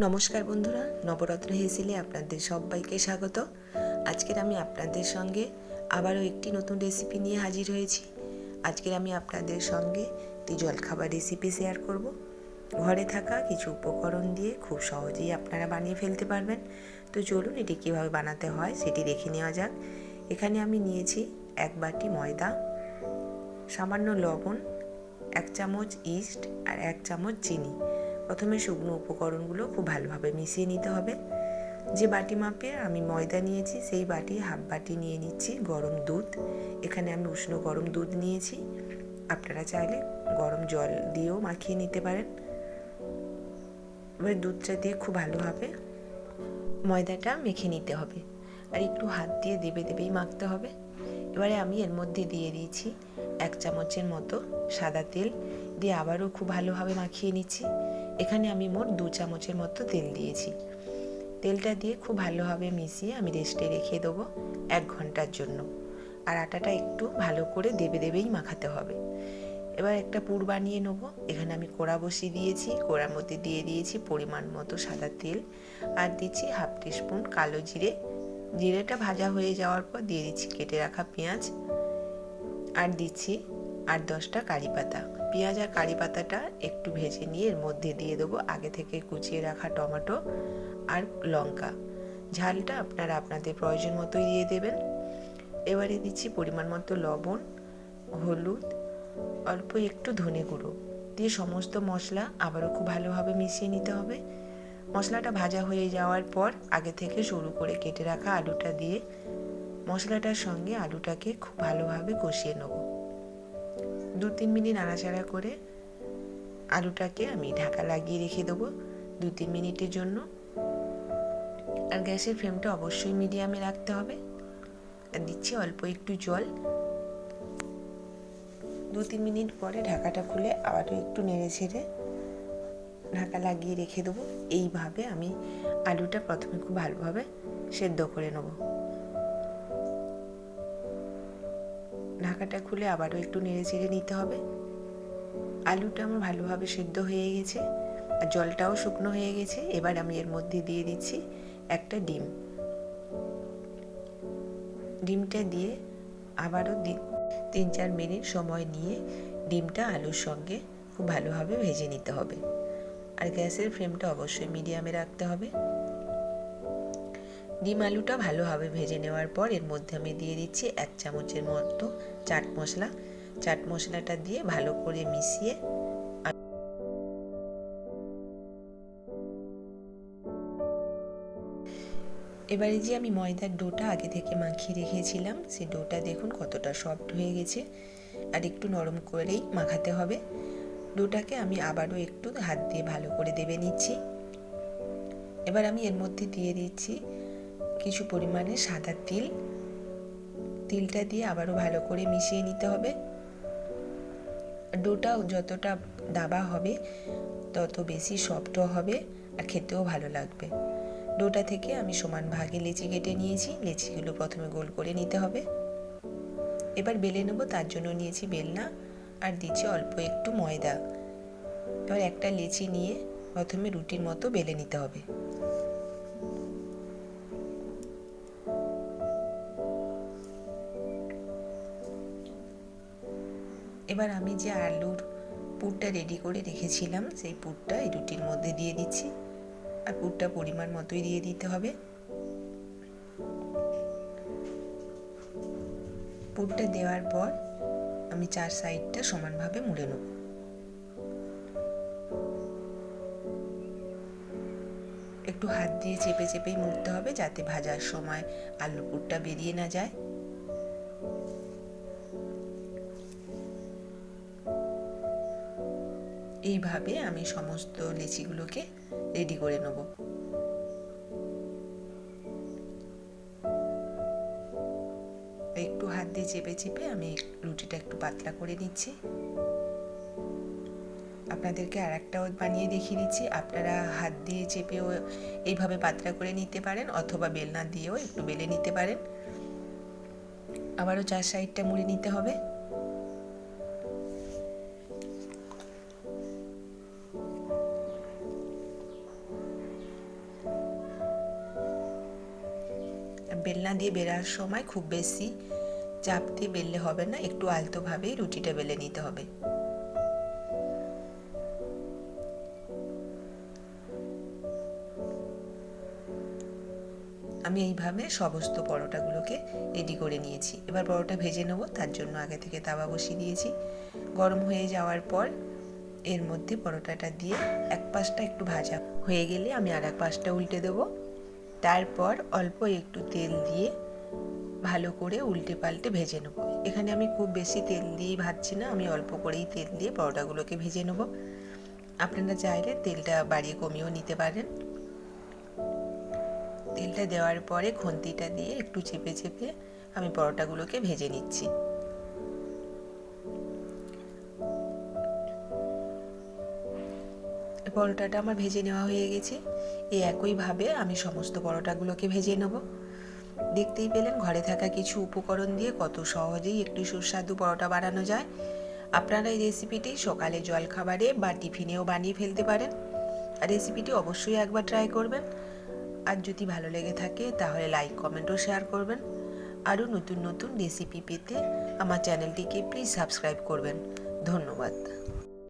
নমস্কার বন্ধুরা, নবরত্ন হেসিলে আপনাদের সবাইকে স্বাগত। আজকের আমি আপনাদের সঙ্গে আবারও একটি নতুন রেসিপি নিয়ে হাজির হয়েছি। আজকের আমি আপনাদের সঙ্গে একটি জলখাবার রেসিপি শেয়ার করব। ঘরে থাকা কিছু উপকরণ দিয়ে খুব সহজেই আপনারা বানিয়ে ফেলতে পারবেন। তো চলুন এটি কীভাবে বানাতে হয় সেটি দেখে নেওয়া যাক। এখানে আমি নিয়েছি এক বাটি ময়দা, সামান্য লবণ, এক চামচ ইস্ট আর এক চামচ চিনি। প্রথমে শুকনো উপকরণগুলো খুব ভালোভাবে মিশিয়ে নিতে হবে। যে বাটি মাপে আমি ময়দা নিয়েছি, সেই বাটি হাফ বাটি নিয়ে নিচ্ছি গরম দুধ। এখানে আমি উষ্ণ গরম দুধ নিয়েছি। আপনারা চাইলে গরম জল দিয়েও মাখিয়ে নিতে পারেন। এবার দুধটা দিয়ে খুব ভালোভাবে ময়দাটা মেখে নিতে হবে। আর একটু হাত দিয়ে দেবে দেবেই মাখতে হবে। এবারে আমি এর মধ্যে দিয়ে দিয়েছি এক চামচের মতো সাদা তেল। দিয়ে আবারও খুব ভালোভাবে মাখিয়ে নিচ্ছি। এখানে আমি মোট দু চামচের মতো তেল দিয়েছি। তেলটা দিয়ে খুব ভালোভাবে মিশিয়ে আমি রেস্টে রেখে দেবো এক ঘণ্টার জন্য। আর আটাটা একটু ভালো করে দেবে দেবেই মাখাতে হবে। এবার একটা পুর বানিয়ে নেব। এখানে আমি কোড়া বসিয়ে দিয়েছি, কোড়ার মধ্যে দিয়ে দিয়েছি পরিমাণ মতো সাদা তেল। আর দিচ্ছি হাফ টিস্পুন কালো জিরে। জিরেটা ভাজা হয়ে যাওয়ার পর দিয়ে দিচ্ছি কেটে রাখা পেঁয়াজ। আর দিচ্ছি আট দশটা কারি পাতা পেঁয়াজ আর কারি পাতাটা একটু ভেজে নিয়ে এর মধ্যে দিয়ে দেবো। আগে থেকে কুচিয়ে রাখা টমেটো আর লঙ্কা। ঝালটা আপনারা আপনাদের প্রয়োজন মতোই দিয়ে দেবেন। এবারে দিচ্ছি পরিমাণ মতো লবণ, হলুদ, অল্প একটু ধনে গুঁড়ো। দিয়ে সমস্ত মশলা আবারও খুব ভালোভাবে মিশিয়ে নিতে হবে। মশলাটা ভাজা হয়ে যাওয়ার পর আগে থেকে শুরু করে কেটে রাখা আলুটা দিয়ে মশলাটার সঙ্গে আলুটাকে খুব ভালোভাবে কষিয়ে নেব। দু তিন মিনিট নাড়াচাড়া করে আলুটাকে আমি ঢাকা লাগিয়ে রেখে দেবো দু তিন মিনিটের জন্য। আর গ্যাসের ফ্লেমটা অবশ্যই মিডিয়ামে রাখতে হবে। আর দিচ্ছি অল্প একটু জল। দু তিন মিনিট পরে ঢাকাটা খুলে আবারও একটু নেড়ে ছেড়ে ঢাকা লাগিয়ে রেখে দেবো। এইভাবে আমি আলুটা প্রথমে খুব ভালোভাবে সেদ্ধ করে নেব। ঢাকাটা খুলে আবারও একটু নেড়ে চেড়ে নিতে হবে। আলুটা আমার ভালোভাবে সেদ্ধ হয়ে গেছে, আর জলটাও শুকনো হয়ে গেছে। এবার আমি এর মধ্যে দিয়ে দিচ্ছি একটা ডিম। ডিমটা দিয়ে আবারও তিন চার মিনিট সময় নিয়ে ডিমটা আলুর সঙ্গে খুব ভালোভাবে ভেজে নিতে হবে। আর গ্যাসের ফ্লেমটা অবশ্যই মিডিয়ামে রাখতে হবে। ডিম আলুটা ভালোভাবে ভেজে নেওয়ার পর এর মধ্যে আমি দিয়ে দিচ্ছি এক চামচের মতো চাট মশলা। চাট মশলাটা দিয়ে ভালো করে মিশিয়ে এবারে যে আমি ময়দার ডোটা আগে থেকে মাখিয়ে রেখেছিলাম সেই ডোটা দেখুন কতটা সফট হয়ে গেছে। আর একটু নরম করেই মাখাতে হবে। ডোটাকে আমি আবারও একটু হাত দিয়ে ভালো করে দেবে নিচ্ছি। এবার আমি এর মধ্যে দিয়ে দিচ্ছি কিছু পরিমাণে সাদা তিল। তিলটা দিয়ে আবারও ভালো করে মিশিয়ে নিতে হবে। ডোটা যতটা দাবা হবে, তত বেশি সফটও হবে আর খেতেও ভালো লাগবে। ডোটা থেকে আমি সমান ভাগে লেচি কেটে নিয়েছি। লেচিগুলো প্রথমে গোল করে নিতে হবে। এবার বেলে নেব, তার জন্য নিয়েছি বেলনা আর দিচ্ছি অল্প একটু ময়দা। এবার একটা লেচি নিয়ে প্রথমে রুটির মতো বেলে নিতে হবে। এবার আমি যে আলুর পুরটা রেডি করে রেখেছিলাম, সেই পুরটা এই রুটির মধ্যে দিয়ে দিচ্ছি। আর পুরটা পরিমাণ মতোই দিয়ে দিতে হবে। পুরটা দেওয়ার পর আমি চার সাইডটা সমানভাবে মুড়ে নেব। একটু হাত দিয়ে চেপে চেপেই মুড়তে হবে যাতে ভাজার সময় আলু পুরটা বেরিয়ে না যায়। এইভাবে আমি সমস্ত লিচিগুলোকে রেডি করে নেব। একটু হাত দিয়ে চেপে চেপে আমি রুটিটা একটু পাতলা করে নিচ্ছি। আপনাদেরকে আর একটাও বানিয়ে দেখিয়ে দিচ্ছি। আপনারা হাত দিয়ে চেপেও এইভাবে পাতলা করে নিতে পারেন অথবা বেলনা দিয়েও একটু বেলে নিতে পারেন। আবারও চার সাইডটা মুড়ে নিতে হবে। বেলনা দিয়ে বেরার সময় খুব বেশি চাপ দিয়ে বেললে হবে না, একটু আলতোভাবেই রুটিটা বেলে নিতে হবে। আমি এইভাবে সমস্ত পরোটাগুলোকে রেডি করে নিয়েছি। এবার পরোটা ভেজে নেব, তার জন্য আগে থেকে তাওয়া বসিয়ে দিয়েছি। গরম হয়ে যাওয়ার পর এর মধ্যে পরোটাটা দিয়ে এক পাশটা একটু ভাজা। হয়ে গেলে আমি আর এক পাশটা উল্টে দেবো। তারপর অল্প একটু তেল দিয়ে ভালো করে উল্টে পাল্টে ভেজে নেব। এখানে আমি খুব বেশি তেল দিয়েই ভাজছি না, আমি অল্প করেই তেল দিয়ে পরোটাগুলোকে ভেজে নেব। আপনারা চাইলে তেলটা বাড়িয়ে কমিয়েও নিতে পারেন। তেলটা দেওয়ার পরে খুন্তিটা দিয়ে একটু চেপে চেপে আমি পরোটাগুলোকে ভেজে নিচ্ছি। পরোটাটা আমার ভেজে নেওয়া হয়ে গেছে। এই একইভাবে আমি সমস্ত পরোটাগুলোকে ভেজে নেব। দেখতেই পেলেন ঘরে থাকা কিছু উপকরণ দিয়ে কত সহজেই একটু সুস্বাদু পরোটা বানানো যায়। আপনারা এই রেসিপিটি সকালে জলখাবারে বা টিফিনেও বানিয়ে ফেলতে পারেন। আর রেসিপিটি অবশ্যই একবার ট্রাই করবেন। আর যদি ভালো লেগে থাকে তাহলে লাইক, কমেন্ট ও শেয়ার করবেন। আরও নতুন নতুন রেসিপি পেতে আমার চ্যানেলটিকে প্লিজ সাবস্ক্রাইব করবেন। ধন্যবাদ।